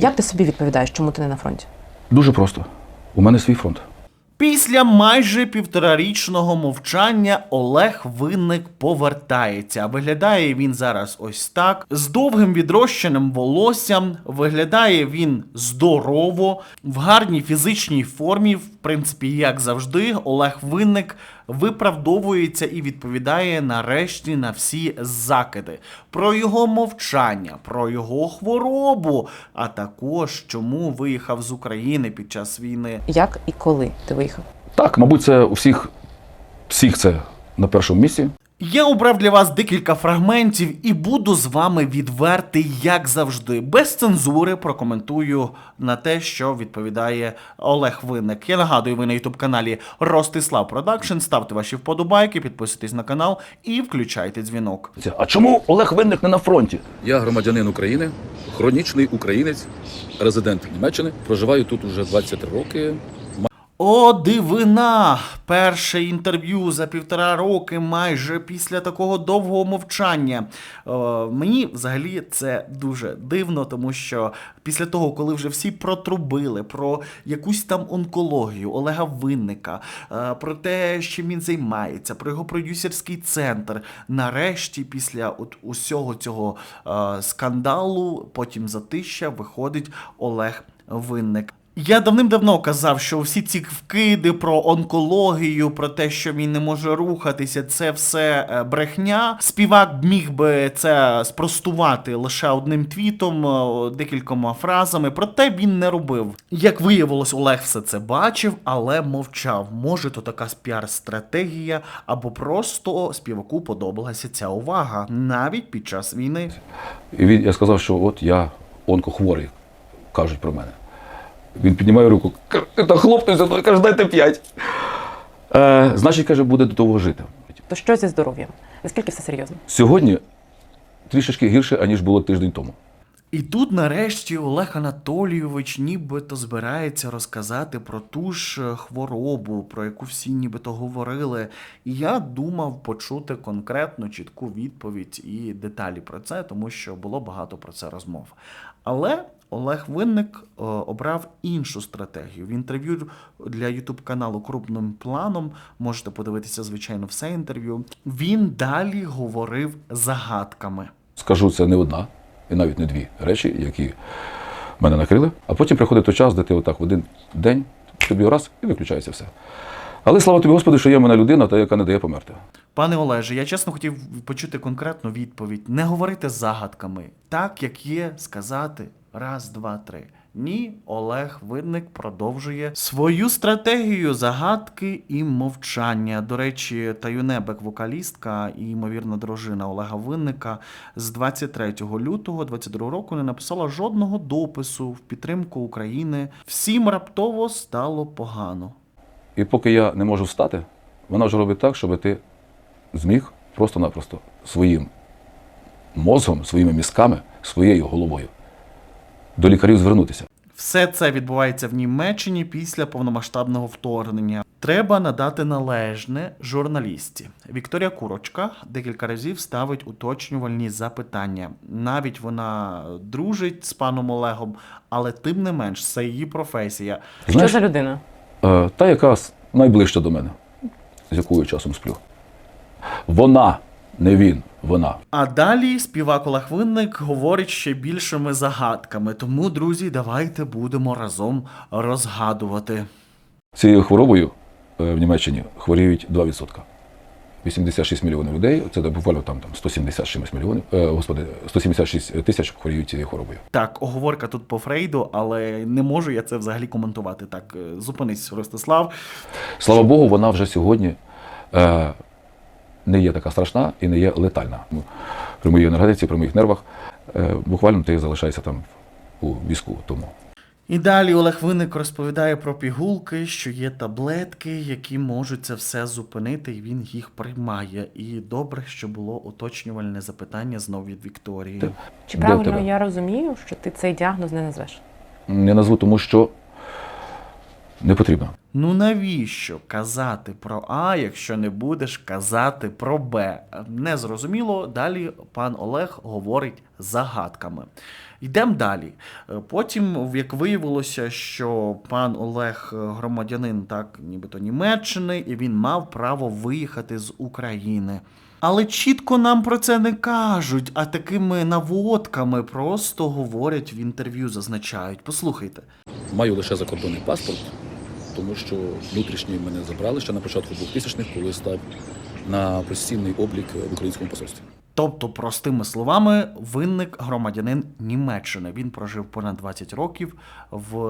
Як ти собі відповідаєш, чому ти не на фронті? Дуже просто. У мене свій фронт. Після майже півторарічного мовчання Олег Винник повертається. Виглядає він зараз ось так, з довгим відрощеним волоссям. Виглядає він здорово, в гарній фізичній формі. В принципі, як завжди, Олег Винник виправдовується і відповідає нарешті на всі закиди про його мовчання, про його хворобу, а також чому виїхав з України під час війни. Як і коли ти виїхав? Так, мабуть, це у всіх, всіх це на першому місці. Я обрав для вас декілька фрагментів і буду з вами відвертий, як завжди, без цензури прокоментую на те, що відповідає Олег Винник. Я нагадую, ви на ютуб каналі Ростислав Продакшн. Ставте ваші вподобайки, підписуйтесь на канал і включайте дзвінок. А чому Олег Винник не на фронті? Я громадянин України, хронічний українець, резидент Німеччини. Проживаю тут уже 23 роки. О, дивина! Перше інтерв'ю за півтора роки, майже після такого довгого мовчання. Е, мені взагалі це дуже дивно, тому що після того, коли вже всі протрубили про якусь там онкологію Олега Винника, е, про те, чим він займається, про його продюсерський центр. Нарешті, після от усього цього е, скандалу, потім затища, виходить Олег Винник. Я давним-давно казав, що всі ці вкиди про онкологію, про те, що він не може рухатися, це все е, брехня. Співак міг би це спростувати лише одним твітом, е, декількома фразами. Проте він не робив. Як виявилось, Олег все це бачив, але мовчав. Може, то така піар-стратегія, або просто співаку подобалася ця увага навіть під час війни. І він, я сказав, що от я онкохворий, кажуть про мене. Він піднімає руку, каже, та хлопнувся, ну, каже, дайте п'ять. Е, значить, каже, буде до того жити. То що зі здоров'ям? Наскільки все серйозно? Сьогодні трішечки гірше, аніж було тиждень тому. І тут, нарешті, Олег Анатолійович нібито збирається розказати про ту ж е, хворобу, про яку всі нібито говорили. І я думав почути конкретну чітку відповідь і деталі про це, тому що було багато про це розмов. Але Олег Винник е, обрав іншу стратегію. В інтерв'ю для Ютуб каналу крупним планом можете подивитися, звичайно, все інтерв'ю. Він далі говорив загадками. Скажу, це не одна, і навіть не дві речі, які мене накрили. А потім приходить той час, де ти отак в один день тобі раз і виключається все. Але слава тобі, Господи, що є в мене людина, та яка не дає померти. Пане Олеже, я чесно хотів почути конкретну відповідь. Не говорити загадками, так як є, сказати раз, два, три. Ні, Олег Винник продовжує свою стратегію загадки і мовчання. До речі, Таюнебек, вокалістка і ймовірна дружина Олега Винника з 23 лютого 22 року не написала жодного допису в підтримку України. Всім раптово стало погано. І поки я не можу встати, вона вже робить так, щоб ти зміг просто-напросто своїм мозгом, своїми мізками, своєю головою до лікарів звернутися. Все це відбувається в Німеччині після повномасштабного вторгнення. Треба надати належне журналісті. Вікторія Курочка декілька разів ставить уточнювальні запитання. Навіть вона дружить з паном Олегом, але тим не менш, це її професія. Знаєш, Що за людина? е, та, яка найближча до мене, з якою часом сплю. Вона, не він, вона. А далі співак Олег Винник говорить ще більшими загадками. Тому, друзі, давайте будемо разом розгадувати. Цією хворобою е, в Німеччині хворіють 2%. 86 мільйонів людей, це буквально там, там 170 з чимось мільйонів, е, господи, 176 тисяч хворіють цією хворобою. Так, оговорка тут по Фрейду, але не можу я це взагалі коментувати. Так, е, зупинись, Ростислав. Слава Богу, вона вже сьогодні е, не є така страшна і не є летальна. При моїй енергетиці, при моїх нервах, е, буквально ти залишаєшся там у візку тому. І далі Олег Винник розповідає про пігулки, що є таблетки, які можуть це все зупинити, і він їх приймає. І добре, що було уточнювальне запитання знов від Вікторії. Чи правильно я розумію, що ти цей діагноз не назвеш? Не назву, тому що Не потрібно. Ну навіщо казати про А, якщо не будеш казати про Б? Не зрозуміло. Далі пан Олег говорить загадками. Йдемо далі. Е, Потім, як виявилося, що пан Олег е, громадянин так, нібито Німеччини, і він мав право виїхати з України. Але чітко нам про це не кажуть, а такими наводками просто говорять в інтерв'ю, зазначають. Послухайте. Маю лише закордонний паспорт, тому що внутрішній мене забрали ще на початку 2000-х, коли став на постійний облік в українському посольстві. Тобто, простими словами, винник громадянин Німеччини. Він прожив понад 20 років в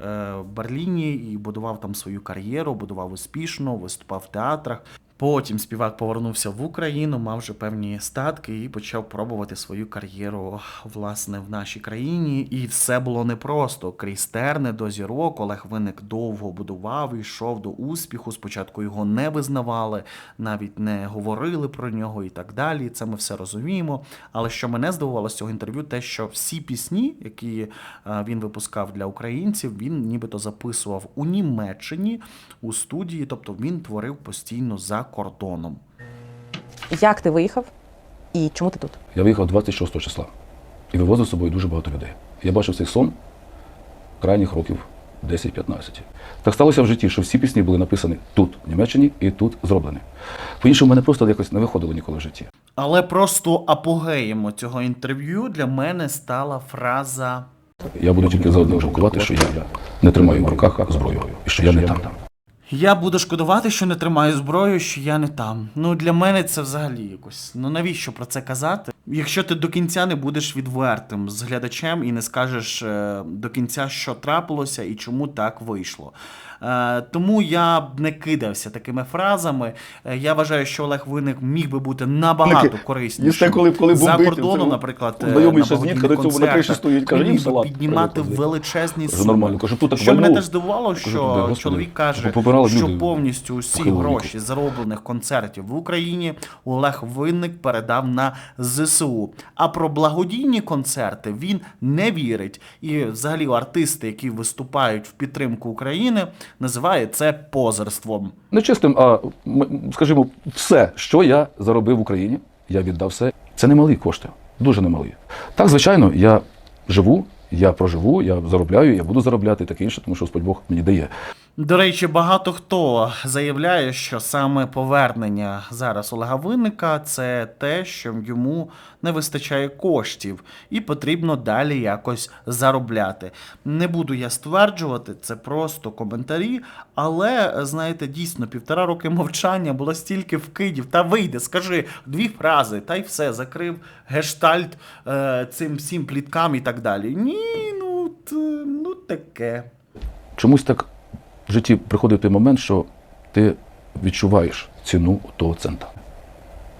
е, Берліні і будував там свою кар'єру, будував успішно, виступав в театрах. Потім співак повернувся в Україну, мав вже певні статки і почав пробувати свою кар'єру власне в нашій країні. І все було непросто. Крізь терни до зірок Олег Винник довго будував йшов до успіху. Спочатку його не визнавали, навіть не говорили про нього і так далі. Це ми все розуміємо. Але що мене здивувало з цього інтерв'ю, те, що всі пісні, які е, він випускав для українців, він нібито записував у Німеччині у студії, тобто він творив постійно за кордоном. Як ти виїхав і чому ти тут? Я виїхав 26 числа і вивозив з собою дуже багато людей. Я бачив цей сон крайніх років 10-15. Так сталося в житті, що всі пісні були написані тут, в Німеччині, і тут зроблені. По-іншому, мене просто якось не виходило ніколи в житті. Але просто апогеєм цього інтерв'ю для мене стала фраза Я буду тільки за одне жалкувати, що я не тримаю в руках зброю і що я не там. Я буду шкодувати, що не тримаю зброю, що я не там. Ну для мене це взагалі якось. Ну навіщо про це казати? Якщо ти до кінця не будеш відвертим з глядачем і не скажеш е, до кінця, що трапилося і чому так вийшло. Е, тому я б не кидався такими фразами. Е, я вважаю, що Олег Винник міг би бути набагато кориснішим коли- коли за кордоном, наприклад, е, на ще з благодійних Нітка до цього на криші концертах. стоїть, каже, Він «Їм міг би салат піднімати величезні суми. що мене теж здивувало, що чоловік каже, попобирали що люди повністю віку». гроші зароблених концертів в Україні Олег Винник передав на ЗСУ. А про благодійні концерти він не вірить. І взагалі артисти, які виступають в підтримку України, називає це позерством. Не чистим, а скажімо, все, що я заробив в Україні, я віддав все. Це немалі кошти, дуже немалі. Так, звичайно, я живу, я проживу, я заробляю, я буду заробляти таке інше, тому що Господь Бог мені дає. До речі, багато хто заявляє, що саме повернення зараз Олега Винника це те, що йому не вистачає коштів, і потрібно далі якось заробляти. Не буду я стверджувати, це просто коментарі. Але знаєте, дійсно, півтора роки мовчання було стільки вкидів. Та вийде, скажи дві фрази, та й все, закрив гештальт е, цим всім пліткам і так далі. Ні, ну, ну таке. Чомусь так в житті приходить той момент, що ти відчуваєш ціну того цента.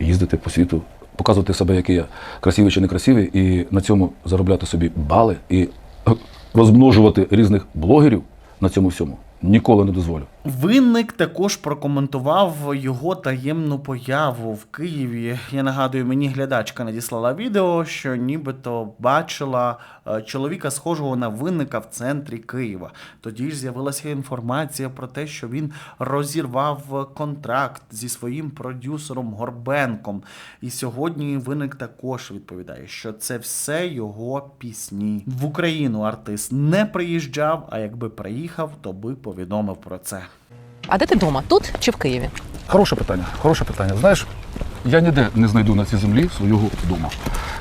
Їздити по світу, показувати себе, який я красивий чи некрасивий, і на цьому заробляти собі бали і е, розмножувати різних блогерів на цьому всьому. Ніколи не дозволю. Винник також прокоментував його таємну появу в Києві. Я нагадую, мені глядачка надіслала відео, що нібито бачила е, чоловіка, схожого на винника в центрі Києва. Тоді ж з'явилася інформація про те, що він розірвав контракт зі своїм продюсером Горбенком. І сьогодні винник також відповідає, що це все його пісні. В Україну артист не приїжджав, а якби приїхав, то би повідомив про це. А де ти вдома? Тут чи в Києві? Хороше питання, хороше питання. Знаєш, я ніде не знайду на цій землі свого дому,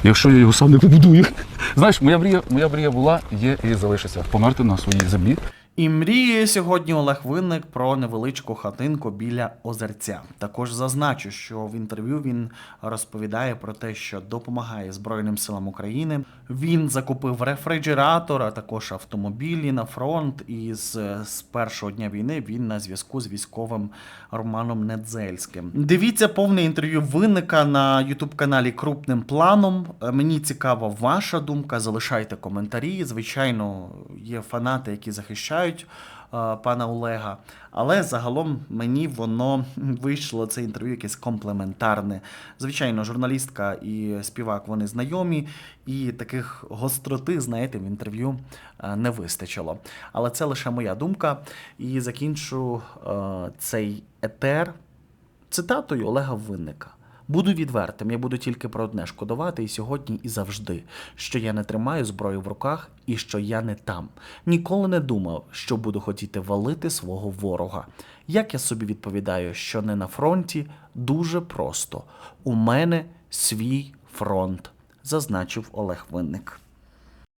якщо я його сам не побудую. Знаєш, моя мрія, моя мрія була, є і залишиться померти на своїй землі. І мріє сьогодні Олег Винник про невеличку хатинку біля озерця. Також зазначу, що в інтерв'ю він розповідає про те, що допомагає Збройним силам України. Він закупив рефрижератор, а також автомобілі на фронт. І з, з першого дня війни він на зв'язку з військовим Романом Недзельським. Дивіться повне інтерв'ю винника на Ютуб каналі Крупним планом. Мені цікава ваша думка. Залишайте коментарі. Звичайно, є фанати, які захищають пана Олега. Але загалом мені воно вийшло це інтерв'ю якесь комплементарне. Звичайно, журналістка і співак вони знайомі, і таких гостроти, знаєте, в інтерв'ю е, не вистачило. Але це лише моя думка. І закінчу е, цей етер цитатою Олега Винника. Буду відвертим, я буду тільки про одне шкодувати і сьогодні, і завжди, що я не тримаю зброю в руках і що я не там. Ніколи не думав, що буду хотіти валити свого ворога. Як я собі відповідаю, що не на фронті, дуже просто. У мене свій фронт, зазначив Олег Винник.